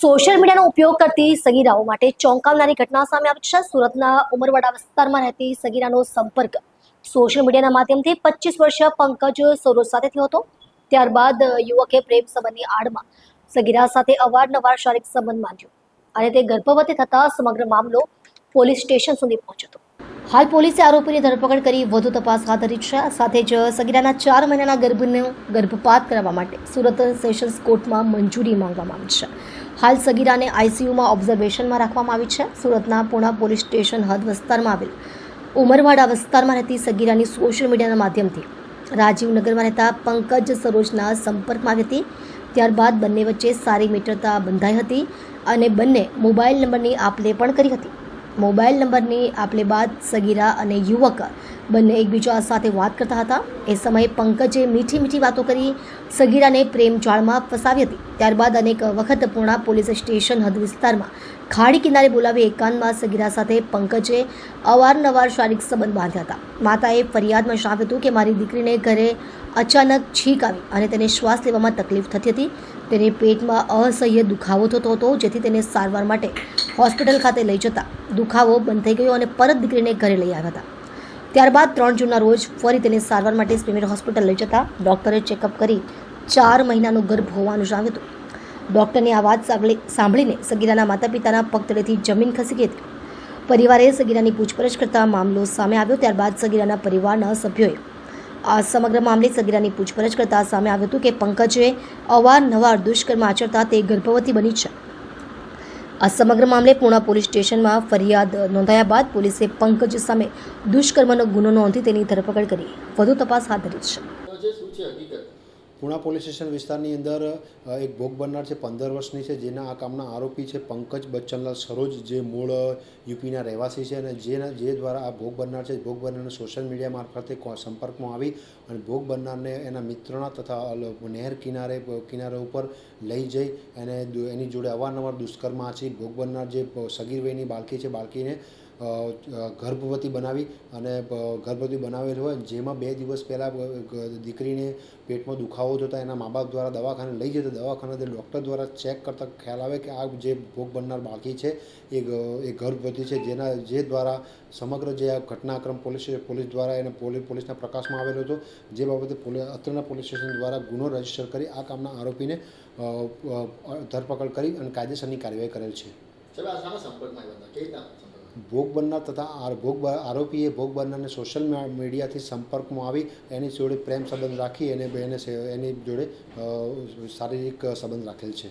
Social મીડિયાનો ઉપયોગ કરતી સગીરાઓ માટે ચોંકાવનારી ઘટના સામે આવી છે. સુરતના ઉમરવાડા વિસ્તારમાં રહેતી સગીરાનો સંપર્ક સોશિયલ મીડિયાના માધ્યમથી પચીસ વર્ષીય પંકજ સરોજ સાથે થયો હતો. ત્યારબાદ યુવકે પ્રેમ સંબંધની આડમાં સગીરા સાથે અવારનવાર શારીરિક સંબંધ બાંધ્યો અને તે ગર્ભવતી થતા સમગ્ર મામલો પોલીસ સ્ટેશન સુધી પહોંચ્યો હતો. હાલ પોલીસે આરોપીની ધરપકડ કરી વધુ તપાસ હાથ ધરી છે. સાથે જ સગીરાના ચાર મહિનાના ગર્ભનો ગર્ભપાત કરવા માટે સુરત સેશન્સ કોર્ટમાં મંજૂરી માંગવામાં આવી છે. હાલ સગીરાને આઈસીયુમાં ઓબ્ઝર્વેશનમાં રાખવામાં આવી છે. સુરતના પૂણા પોલીસ સ્ટેશન હદ વિસ્તારમાં આવેલ ઉમરવાડા વિસ્તારમાં રહેતી સગીરાની સોશિયલ મીડિયાના માધ્યમથી રાજીવનગરમાં રહેતા પંકજ સરોજના સંપર્કમાં આવી હતી. ત્યારબાદ બંને વચ્ચે સારી મિત્રતા બંધાઈ હતી અને બંને મોબાઈલ નંબરની આપલે પણ કરી હતી. મોબાઈલ નંબરની આપલે બાદ સગીરા અને યુવક બંને એકબીજા સાથે વાત કરતા હતા. એ સમયે પંકજે મીઠી મીઠી વાતો કરી સગીરાને પ્રેમ જાળમાં ફસાવી હતી. ત્યારબાદ અનેક વખત પૂર્ણા પોલીસ સ્ટેશન હદ વિસ્તારમાં ખાડી કિનારે બોલાવી એકાંતમાં સગીરા સાથે પંકજે અવારનવાર શારીરિક સંબંધ બાંધ્યા હતા. માતાએ ફરિયાદમાં જણાવ્યું હતું કે, મારી દીકરીને ઘરે અચાનક છીંક આવી અને તેને શ્વાસ લેવામાં તકલીફ થતી હતી. તેને પેટમાં અસહ્ય દુખાવો થતો હતો, જેથી તેને સારવાર માટે હોસ્પિટલ ખાતે લઈ જતા દુખાવો બંધ થઈ ગયો અને પરત દીકરીને ઘરે લઈ આવ્યા હતા. ત્યારબાદ ત્રણ જૂનના રોજ ફરી તેને સારવાર માટે સ્પ્રીમિયર હોસ્પિટલ લઈ જતા ડૉક્ટરે ચેકઅપ કરી ચાર મહિનાનો ગર્ભ હોવાનું જણાવ્યું હતું. ડૉક્ટરની આ વાત સાંભળી સાંભળીને સગીરાના માતા પિતાના પગ તળેથી જમીન ખસી ગઈ હતી. પરિવારે સગીરાની પૂછપરછ કરતા મામલો સામે આવ્યો, ત્યારબાદ સગીરાના પરિવારના સભ્યોએ આ સમગ્ર મામલે સગીરાની પૂછપરછ કરતા સામે આવ્યું હતું કે પંકજે અવારનવાર દુષ્કર્મ આચરતા તે ગર્ભવતી બની છે. આ સમગ્ર મામલે પૂણા પોલીસ સ્ટેશનમાં ફરિયાદ નોંધાયા બાદ પોલીસે પંકજ સામે દુષ્કર્મનો ગુનો નોંધી તેની ધરપકડ કરી. વધુ તપાસ હાથ ધરી છે. પૂણા પોલીસ સ્ટેશન વિસ્તારની અંદર એક ભોગ બનનાર છે, પંદર વર્ષની છે, જેના આ કામના આરોપી છે પંકજ બચ્ચનલાલ સરોજ, જે મૂળ, યુપીના રહેવાસી છે અને જેના, જે દ્વારા આ ભોગ બનનાર છે, ભોગ બનનારને સોશિયલ મીડિયા મારફતે સંપર્કમાં આવી અને ભોગ બનનારને એના મિત્રના તથા નહેર કિનારે કિનારે ઉપર લઈ જઈ અને એની જોડે અવારનવાર દુષ્કર્મ આચરી ભોગ બનનાર જે સગીરભાઈની બાળકી છે, બાળકીને ગર્ભવતી બનાવી અને ગર્ભવતી બનાવેલ હોય જેમાં બે દિવસ પહેલાં દીકરીને પેટમાં દુખાવો થતા એના મા બાપ દ્વારા દવાખાને લઈ જતા દવાખાને ડૉક્ટર દ્વારા ચેક કરતા ખ્યાલ આવે કે આ જે ભોગ બનનાર બાળકી છે, એ એ ગર્ભવતી છે. જેના, જે દ્વારા સમગ્ર જે આ ઘટનાક્રમ પોલીસ પોલીસ દ્વારા એને પોલીસ પોલીસના પ્રકાશમાં આવેલો હતો, જે બાબતે અત્રના પોલીસ સ્ટેશન દ્વારા ગુનો રજિસ્ટર કરી આ કામના આરોપીને ધરપકડ કરી અને કાયદેસરની કાર્યવાહી કરેલ છે. ભોગ બનનાર તથા આ ભોગ આરોપીએ ભોગ બનનારને સોશિયલ મીડિયાથી સંપર્કમાં આવી, એની જોડે પ્રેમ સંબંધ રાખી, એને એને એની જોડે શારીરિક સંબંધ રાખેલ છે.